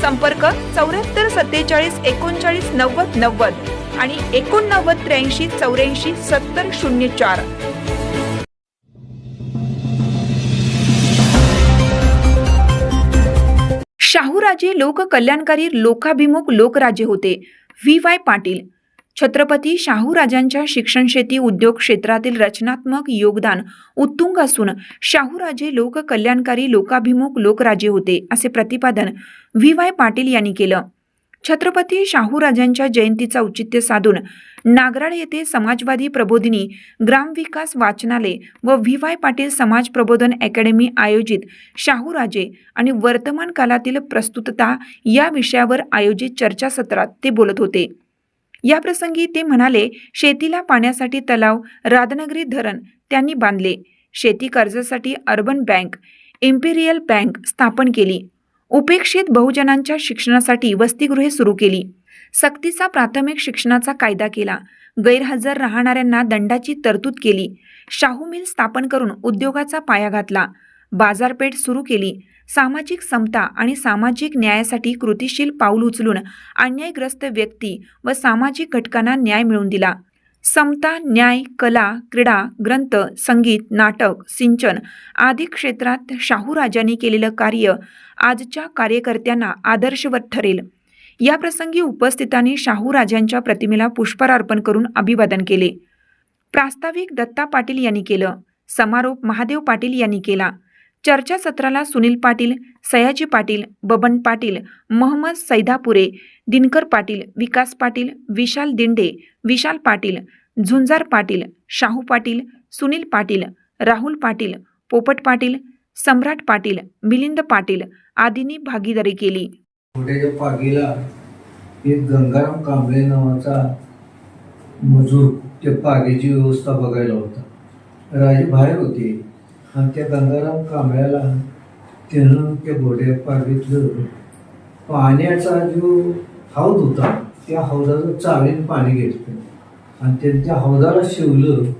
संपर्क चौऱ्याहत्तर सत्तेचाळीस एकोणचाळीस नव्वद नव्वद आणि एकोणनव्वद त्र्याऐंशी चौऱ्याऐंशी सत्तर शून्य चार. शाहूराजे लोककल्याणकारी लोकाभिमुख लोकराजे होते. V Y Patil. छत्रपती शाहूराजांच्या शिक्षण शेती उद्योग क्षेत्रातील रचनात्मक योगदान उत्तुंग असून शाहूराजे लोककल्याणकारी लोकाभिमुख लोकराजे होते असे प्रतिपादन व्ही. वाय. पाटील यांनी केलं. छत्रपती शाहूराजांच्या जयंतीचा औचित्य साधून नागराळ येथे समाजवादी प्रबोधिनी ग्रामविकास वाचनालय व व्ही. वाय. पाटील समाज प्रबोधन अकॅडमी आयोजित शाहूराजे आणि वर्तमान कालातील प्रस्तुतता या विषयावर आयोजित चर्चासत्रात ते बोलत होते. याप्रसंगी ते म्हणाले शेतीला पाण्यासाठी तलाव राधनगरी धरण त्यांनी बांधले. शेती कर्जासाठी अर्बन बँक इम्पिरियल बँक स्थापन केली. उपेक्षित बहुजनांच्या शिक्षणासाठी वसतिगृहे सुरू केली. सक्तीचा प्राथमिक शिक्षणाचा कायदा केला. गैरहजर राहणाऱ्यांना दंडाची तरतूद केली. शाहू मिल स्थापन करून उद्योगाचा पाया घातला. बाजारपेठ सुरू केली. सामाजिक समता आणि सामाजिक न्यायासाठी कृतिशील पाऊल उचलून अन्यायग्रस्त व्यक्ती व सामाजिक घटकांना न्याय मिळवून दिला. समता न्याय कला क्रीडा ग्रंथ संगीत नाटक सिंचन आदी क्षेत्रात शाहू राजांनी केलेलं कार्य आजच्या कार्यकर्त्यांना आदर्शवत ठरेल. या प्रसंगी उपस्थितांनी शाहूराजांच्या प्रतिमेला पुष्पहार अर्पण करून अभिवादन केले. प्रास्ताविक दत्ता पाटील यांनी केलं. समारोप महादेव पाटील यांनी केला. चर्चासत्राला सुनील पाटील सयाजी पाटील बबन पाटील मोहम्मद सैदापुरे दिनकर पाटील विकास पाटील विशाल दिंडे विशाल पाटील झुंजार पाटील शाहू पाटील सुनील पाटील राहुल पाटील पोपट पाटील सम्राट पाटील मिलिंद पाटील आदींनी भागीदारी केली. पागीला एक गंगाराम कांबळे नावाचा मजूर त्या पागेची व्यवस्था बघायला होता. राजे बाहेर होते. आणि त्या गंगाराम कांबळ्याला त्यानं त्या घोड्या पागीतलं पाण्याचा जो हौद होता त्या हौदाचं चावीन पाणी घेतलं. आणि त्यांच्या हौदाला शिवलं.